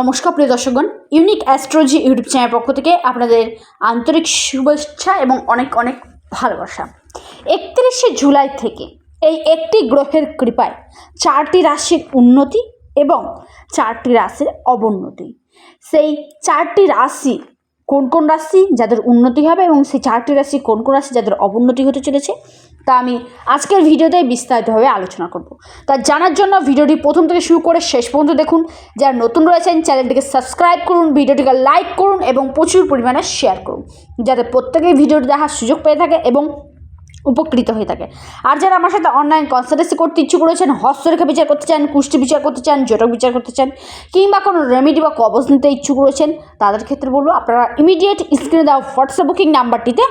নমস্কার, প্রিয় দর্শকগণ। ইউনিক অ্যাস্ট্রোলজি ইউটিউব চ্যানেল পক্ষ থেকে আপনাদের আন্তরিক শুভেচ্ছা এবং অনেক অনেক ভালোবাসা। একত্রিশে জুলাই থেকে এই একটি গ্রহের কৃপায় চারটি রাশির উন্নতি এবং চারটি রাশির অবনতি। সেই চারটি রাশি কোন কোন রাশি যাদের উন্নতি হবে এবং সেই চারটি রাশি কোন কোন রাশি যাদের অবনতি হতে চলেছে তা আমি আজকের ভিডিওতে বিস্তারিতভাবে আলোচনা করব। তা জানার জন্য ভিডিওটি প্রথম থেকে শুরু করে শেষ পর্যন্ত দেখুন। যারা নতুন রয়েছেন, চ্যানেলটিকে সাবস্ক্রাইব করুন, ভিডিওটিকে লাইক করুন এবং প্রচুর পরিমাণে শেয়ার করুন। যাতে প্রত্যেকেই ভিডিওটি দেখার সুযোগ পেয়ে থাকে এবং উপকৃত হয়ে থাকে। আর যারা আমার সাথে অনলাইন কনসালটেন্সি করতে ইচ্ছুক রয়েছেন হস্তরেখা বিচার করতে চান, কুষ্টি বিচার করতে চান, জটক বিচার করতে চান কিংবা কোনো রেমেডি বা কবজ নিতে ইচ্ছুক রয়েছেন, তাদের ক্ষেত্রে বলব, আপনারা ইমিডিয়েট স্ক্রিনে দেওয়া হোয়াটসঅ্যাপ বুকিং নাম্বারটিতে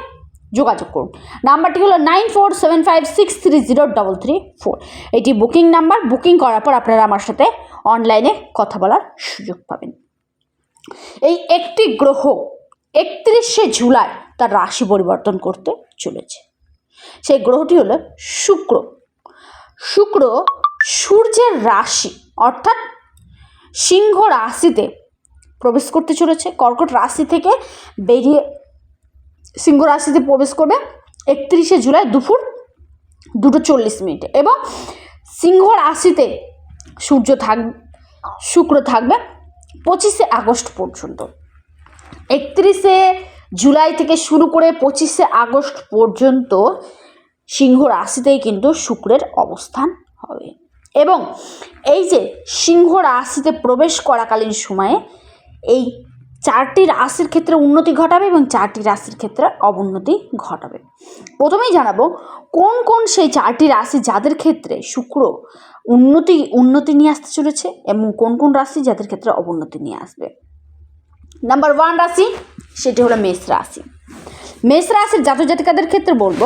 যোগাযোগ করুন। নাম্বারটি হলো nine four seven five six three zero double three four. এটি বুকিং নাম্বার। বুকিং করার পর আপনারা আমার সাথে অনলাইনে কথা বলার সুযোগ পাবেন। এই একটি গ্রহ একত্রিশে জুলাই তার রাশি পরিবর্তন করতে চলেছে। সেই গ্রহটি হলো শুক্র। শুক্র সূর্যের রাশি অর্থাৎ সিংহ রাশিতে প্রবেশ করতে চলেছে। কর্কট রাশি থেকে বেরিয়ে সিংহ রাশিতে প্রবেশ করবে একত্রিশে জুলাই দুপুর দুটো চল্লিশ মিনিটে এবং সিংহ রাশিতে সূর্য থাক, শুক্র থাকবে পঁচিশে আগস্ট পর্যন্ত। একত্রিশে জুলাই থেকে শুরু করে পঁচিশে আগস্ট পর্যন্ত সিংহ রাশিতেই কিন্তু শুক্রের অবস্থান হবে এবং এই যে সিংহ রাশিতে প্রবেশ করাকালীন সময়ে এই চারটি রাশির ক্ষেত্রে উন্নতি ঘটাবে এবং চারটি রাশির ক্ষেত্রে অবনতি ঘটাবে। প্রথমেই জানাব, কোন কোন সেই চারটি রাশি যাদের ক্ষেত্রে শুক্র উন্নতি উন্নতি নিয়ে আসতে চলেছে এবং কোন কোন রাশি যাদের ক্ষেত্রে অবনতি নিয়ে আসবে? নাম্বার ওয়ান রাশি, সেটি হলো মেষ রাশি। মেষ রাশির জাতক জাতিকাদের ক্ষেত্রে বলব,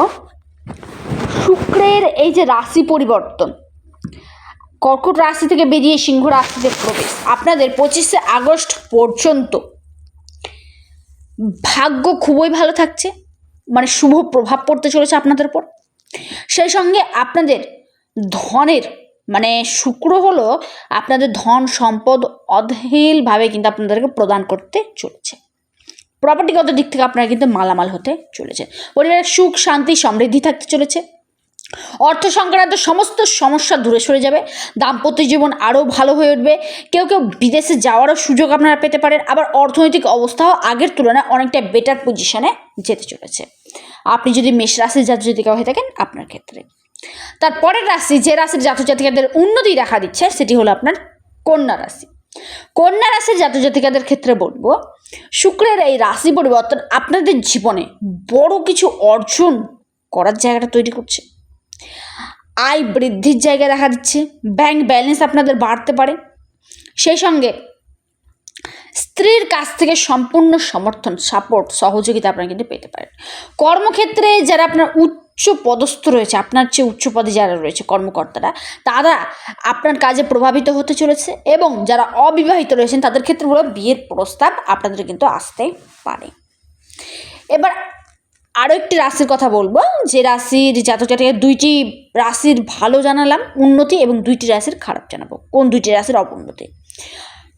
শুক্রের এই যে রাশি পরিবর্তন, কর্কট রাশি থেকে বেরিয়ে সিংহ রাশিতে প্রবেশ। আপনাদের পঁচিশে আগস্ট পর্যন্ত ভাগ্য খুবই ভালো থাকছে। মানে শুভ প্রভাব পড়তে চলেছে আপনাদের উপর। সেই সঙ্গে আপনাদের ধনের মানে শুক্র হলো আপনাদের ধন সম্পদ অধীলভাবে কিন্তু আপনাদেরকে প্রদান করতে চলেছে। প্রপার্টিগত দিক থেকে আপনারা কিন্তু মালামাল হতে চলেছে। পরিবারের সুখ, শান্তি, সমৃদ্ধি থাকতে চলেছে। অর্থ সংক্রান্ত সমস্ত সমস্যা দূরে সরে যাবে। দাম্পত্য জীবন আরও ভালো হয়ে উঠবে। কেউ কেউ বিদেশে যাওয়ারও সুযোগ আপনারা পেতে পারেন। আবার অর্থনৈতিক অবস্থাও আগের তুলনায় অনেকটা বেটার পজিশনে যেতে চলেছে। আপনি যদি মেষ রাশির জাতিকা হয়ে থাকেন, আপনার ক্ষেত্রে। তারপরের রাশি, যে রাশির জাতক জাতিকাদের উন্নতি দেখা দিচ্ছে, সেটি হলো আপনার কন্যা রাশি। কন্যা রাশির জাতক জাতিকাদের ক্ষেত্রে বলব, শুক্রের এই রাশি পরিবর্তন আপনাদের জীবনে বড় কিছু অর্জন করার জায়গাটা তৈরি করছে। আয় বৃদ্ধির জায়গা দেখা দিচ্ছে ব্যাংক ব্যালেন্স আপনাদের বাড়তে পারে। সেই সঙ্গে স্ত্রীর কাছ থেকে সম্পূর্ণ সমর্থন সাপোর্ট সহযোগিতা আপনারা কিন্তু পেতে পারেন। কর্মক্ষেত্রে যারা আপনার উচ্চ পদস্থ রয়েছে, আপনার চেয়ে উচ্চ পদে যারা রয়েছে কর্মকর্তারা, তারা আপনার কাজে প্রভাবিত হতে চলেছে এবং যারা অবিবাহিত রয়েছেন, তাদের ক্ষেত্রে বিয়ের প্রস্তাব আপনাদের কিন্তু আসতে পারে। এবার আরও একটি রাশির কথা বলব। যে রাশির জাতক জাতিকা দুইটি রাশির ভালো জানালাম, উন্নতি এবং দুইটি রাশির খারাপ জানাব। কোন দুইটি রাশির অবনতি?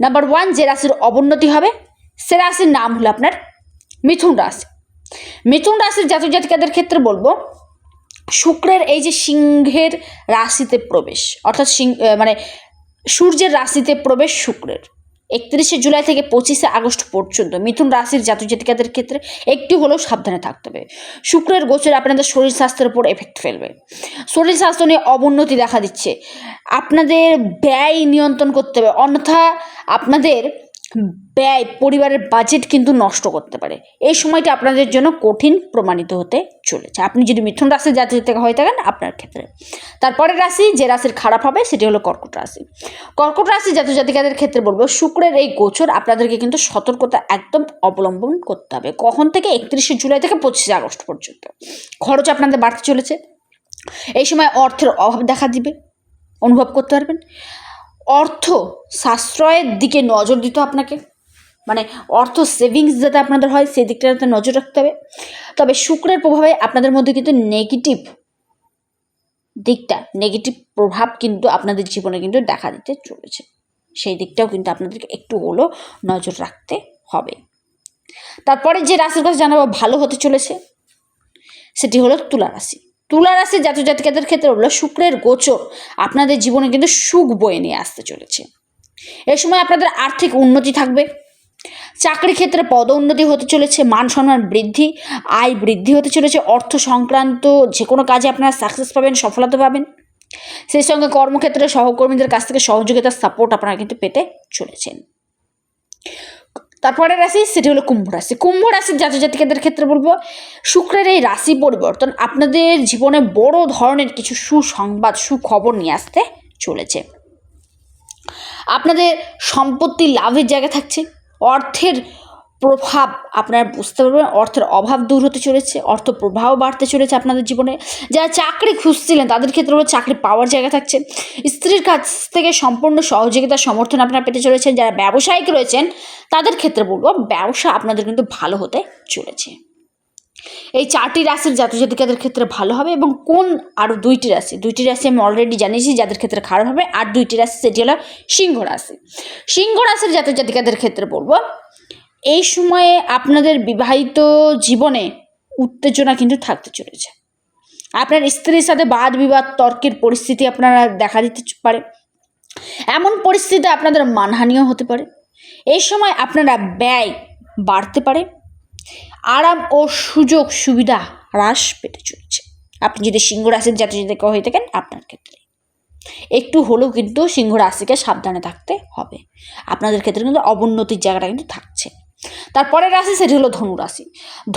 নাম্বার ওয়ান যে রাশির অবনতি হবে, সে রাশির নাম হলো আপনার মিথুন রাশি। মিথুন রাশির জাতক জাতিকাদের ক্ষেত্রে বলব, শুক্রের এই যে সিংহের রাশিতে প্রবেশ, অর্থাৎ সিংহ মানে সূর্যের রাশিতে প্রবেশ শুক্রের। একত্রিশে জুলাই থেকে পঁচিশে আগস্ট পর্যন্ত মিথুন রাশির জাতক জাতিকাদের ক্ষেত্রে একটু হলেও সাবধানে থাকতে হবে। শুক্রের গোচরে আপনাদের শরীর স্বাস্থ্যের উপর এফেক্ট ফেলবে। শরীর স্বাস্থ্য নিয়ে অবনতি দেখা দিচ্ছে। আপনাদের ব্যয় নিয়ন্ত্রণ করতে হবে। অন্যথা আপনাদের ব্যয় পরিবারের বাজেট কিন্তু নষ্ট করতে পারে। এই সময়টা আপনাদের জন্য কঠিন প্রমাণিত হতে চলেছে। আপনি যদি মিথুন রাশির জাতি থেকে হয়ে থাকেন, আপনার ক্ষেত্রে। তারপরের রাশি যে রাশির খারাপ হবে, সেটি হলো কর্কট রাশি। কর্কট রাশি জাতীয় জাতিকাদের ক্ষেত্রে বলব, শুক্রের এই গোচর আপনাদেরকে কিন্তু সতর্কতা একদম অবলম্বন করতে হবে। কখন থেকে? একত্রিশে জুলাই থেকে পঁচিশে আগস্ট পর্যন্ত। খরচ আপনাদের বাড়তে চলেছে। এই সময় অর্থের অভাব দেখা দিবে। অনুভব করতে পারবেন। অর্থ সাশ্রয়ের দিকে নজর দিতে আপনাকে। মানে অর্থ সেভিংস যাতে আপনাদের হয়, সেই দিকটাতে নজর রাখতে হবে। তবে শুক্রের প্রভাবে আপনাদের মধ্যে কিন্তু নেগেটিভ দিকটা নেগেটিভ প্রভাব কিন্তু আপনাদের জীবনে কিন্তু দেখা দিতে চলেছে। সেই দিকটাও কিন্তু আপনাদেরকে একটু হলেও নজর রাখতে হবে। তারপরে যে রাশির কথা জানাব, ভালো হতে চলেছে, সেটি হলো তুলা রাশি। তুলা রাশি জাতক জাতিকাদের ক্ষেত্রে হলো শুক্রের গোচর। আপনাদের জীবনে কিন্তু সুখ বয়ে নিয়ে আসতে চলেছে। এই সময় আপনাদের আর্থিক উন্নতি থাকবে। চাকরি ক্ষেত্রে পদোন্নতি হতে চলেছে, মান সম্মান বৃদ্ধি, আয় বৃদ্ধি হতে চলেছে, অর্থ সংক্রান্ত যে কোনো কাজে আপনারা সাকসেস পাবেন, সফলতা পাবেন। সেই সঙ্গে কর্মক্ষেত্রে সহকর্মীদের কাছ থেকে সহযোগিতার সাপোর্ট আপনারা কিন্তু পেতে চলেছেন। তারপরে রাশি সেটি হলো কুম্ভ রাশি। কুম্ভ রাশির জাতক জাতিকাদের ক্ষেত্রে বলব, শুক্রের এই রাশি পরিবর্তন আপনাদের জীবনে বড় ধরনের কিছু সুসংবাদ, সুখবর নিয়ে আসতে চলেছে। আপনাদের সম্পত্তি লাভের জায়গা থাকছে, অর্থের প্রভাব আপনারা বুঝতে পারবেন, অর্থের অভাব দূর হতে চলেছে, অর্থ প্রবাহ বাড়তে চলেছে আপনাদের জীবনে। যারা চাকরি খুঁজছিলেন, তাদের ক্ষেত্রে হলো চাকরি পাওয়ার জায়গা থাকছে। স্ত্রীর কাছ থেকে সম্পূর্ণ সহযোগিতা, সমর্থন আপনারা পেতে চলেছেন। যারা ব্যবসায়িক রয়েছেন, তাদের ক্ষেত্রে বলব, ব্যবসা আপনাদের কিন্তু ভালো হতে চলেছে। এই চারটি রাশির জাতক জাতিকাদের ক্ষেত্রে ভালো হবে এবং কোন আরও দুইটি রাশি? দুইটি রাশি আমি অলরেডি জানিয়েছি, যাদের ক্ষেত্রে খারাপ হবে, আর দুইটি রাশি সেটি হলো সিংহ রাশি। সিংহ রাশির জাতক জাতিকাদের ক্ষেত্রে বলব এই সময়ে আপনাদের বিবাহিত জীবনে উত্তেজনা কিন্তু থাকতে চলেছে। আপনার স্ত্রীর সাথে বাদ বিবাদ তর্কের পরিস্থিতি আপনারা দেখা দিতে পারে। এমন পরিস্থিতিতে আপনাদের মানহানিও হতে পারে। এই সময় আপনারা ব্যয় বাড়তে পারে। আরাম ও সুযোগ সুবিধা হ্রাস পেতে চলেছে। আপনি যদি সিংহ রাশির জাতীয় যদি কেউ হয়ে থাকেন আপনার ক্ষেত্রে। একটু হলেও কিন্তু সিংহ রাশিকে সাবধানে থাকতে হবে। আপনাদের ক্ষেত্রে কিন্তু অবনতির জায়গাটা কিন্তু থাকছে। তারপরের রাশি সেটি হলো ধনু রাশি।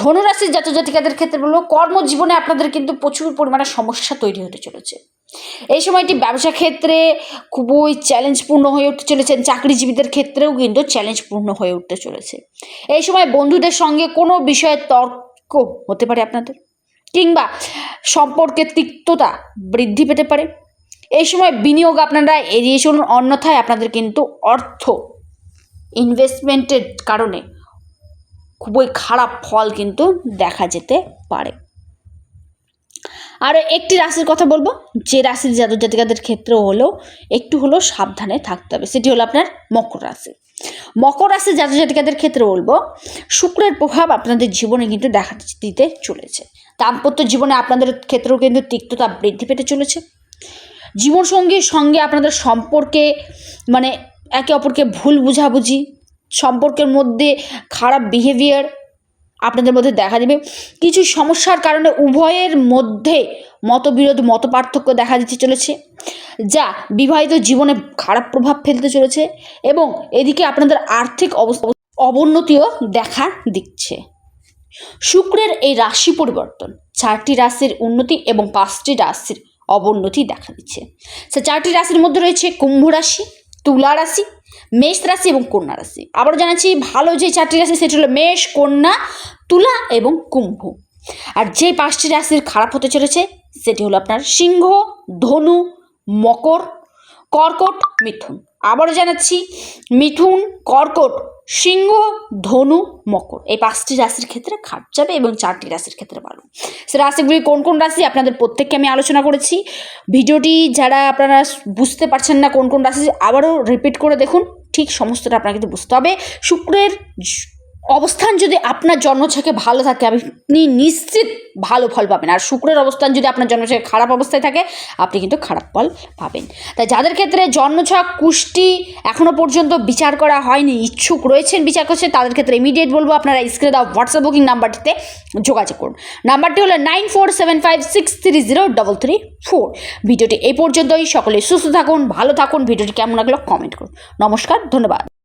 ধনু রাশির জাতক জাতিকাদের ক্ষেত্রে বলব, কর্মজীবনে আপনাদের কিন্তু প্রচুর পরিমাণে সমস্যা তৈরি হতে চলেছে। এই সময়টি ব্যবসা ক্ষেত্রে খুবই চ্যালেঞ্জপূর্ণ হয়ে উঠতে চলেছে, চাকরিজীবীদের ক্ষেত্রেও কিন্তু চ্যালেঞ্জপূর্ণ হয়ে উঠতে চলেছে। এই সময় বন্ধুদের সঙ্গে কোনো বিষয়ে তর্ক হতে পারে আপনাদের? কিংবা সম্পর্কের তিক্ততা বৃদ্ধি পেতে পারে? এই সময় বিনিয়োগ আপনারা এড়িয়ে চলুন, অন্যথায় আপনাদের কিন্তু অর্থ ইনভেস্টমেন্টের কারণে খুবই খারাপ ফল কিন্তু দেখা যেতে পারে। আর একটি রাশির কথা বলব, যে রাশির জাতক জাতিকাদের ক্ষেত্রেও হলেও একটু হলেও সাবধানে থাকতে হবে। সেটি হলো আপনার মকর রাশি। মকর রাশি জাতক জাতিকাদের ক্ষেত্রে বলব, শুক্রের প্রভাব আপনাদের জীবনে কিন্তু দেখা দিতে চলেছে। দাম্পত্য জীবনে আপনাদের ক্ষেত্রেও কিন্তু তিক্ততা বৃদ্ধি পেতে চলেছে। জীবনসঙ্গীর সঙ্গে আপনাদের সম্পর্কে মানে একে অপরকে ভুল বুঝাবুঝি সম্পর্কের মধ্যে খারাপ বিহেভিয়ার আপনাদের মধ্যে দেখা দেবে। কিছু সমস্যার কারণে উভয়ের মধ্যে মতবিরোধ মত পার্থক্য দেখা দিতে চলেছে, যা বিবাহিত জীবনে খারাপ প্রভাব ফেলতে চলেছে এবং এদিকে আপনাদের আর্থিক অবস্থা অবনতিও দেখা দিচ্ছে। শুক্রের এই রাশি পরিবর্তন চারটি রাশির উন্নতি এবং পাঁচটি রাশির অবনতি দেখা দিচ্ছে। সে চারটি রাশির মধ্যে রয়েছে কুম্ভ রাশি, তুলা রাশি মেষ রাশি এবং কন্যা রাশি। আবার জানাচ্ছি, ভালো যে চারটি রাশি, সেটি হলো মেষ, কন্যা, তুলা এবং কুম্ভ। আর যে পাঁচটি রাশির খারাপ হতে চলেছে, সেটি হলো আপনার সিংহ, ধনু, মকর কর্কট মিথুন। আবারও জানাচ্ছি, মিথুন, কর্কট, সিংহ, ধনু, মকর। এই পাঁচটি রাশির ক্ষেত্রে খাট যাবে এবং চারটি রাশির ক্ষেত্রে ভালো সে রাশিগুলি কোন কোন রাশি আপনাদের প্রত্যেককে আমি আলোচনা করেছি। ভিডিওটি যারা আপনারা বুঝতে পারছেন না কোন কোন রাশি, আবারও রিপিট করে দেখুন। ঠিক সমস্তটা আপনাকে কিন্তু বুঝতে হবে। শুক্রের অবস্থান যদি আপনার জন্মছকে ভালো থাকে, আপনি নিশ্চিত ভালো ফল পাবেন। আর শুক্রের অবস্থান যদি আপনার জন্মছকে খারাপ অবস্থায় থাকে, আপনি কিন্তু খারাপ ফল পাবেন। তাই যাদের ক্ষেত্রে জন্মছক, কুষ্টি এখনও পর্যন্ত বিচার করা হয়নি, ইচ্ছুক রয়েছেন বিচার করছে, তাদের ক্ষেত্রে ইমিডিয়েট বলব, আপনারা স্ক্রিনে দাও হোয়াটসঅ্যাপ বুকিং নাম্বারটিতে যোগাযোগ করুন। নাম্বারটি হলো nine four seven five six three zero double three four ভিডিওটি এই পর্যন্তই, সকলে সুস্থ থাকুন, ভালো থাকুন, ভিডিওটি কেমন লাগল কমেন্ট করুন। নমস্কার, ধন্যবাদ।